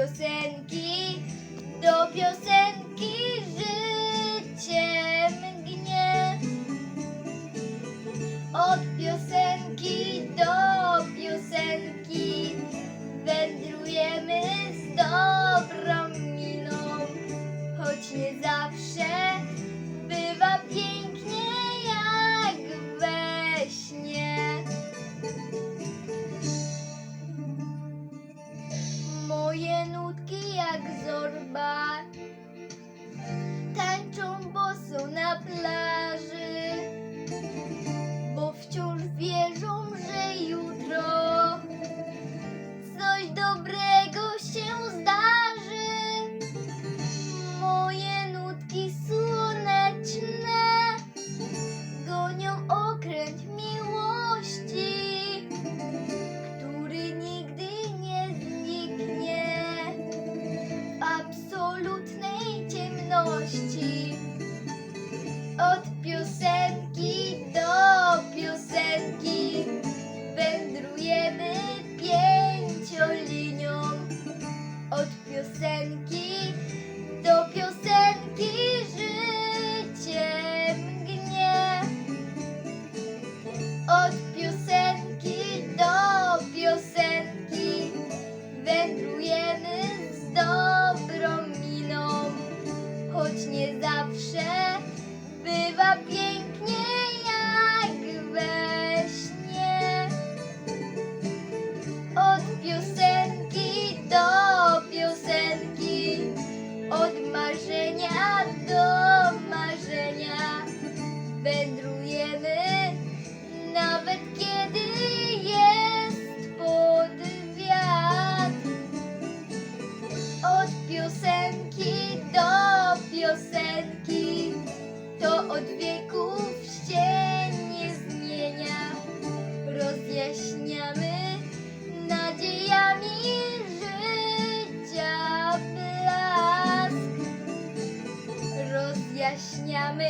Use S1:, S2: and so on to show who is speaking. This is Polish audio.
S1: You said. ben Ten tombos on a plage send piosenki to od wieków się nie zmienia. Rozjaśniamy nadziejami życia blask. Rozjaśniamy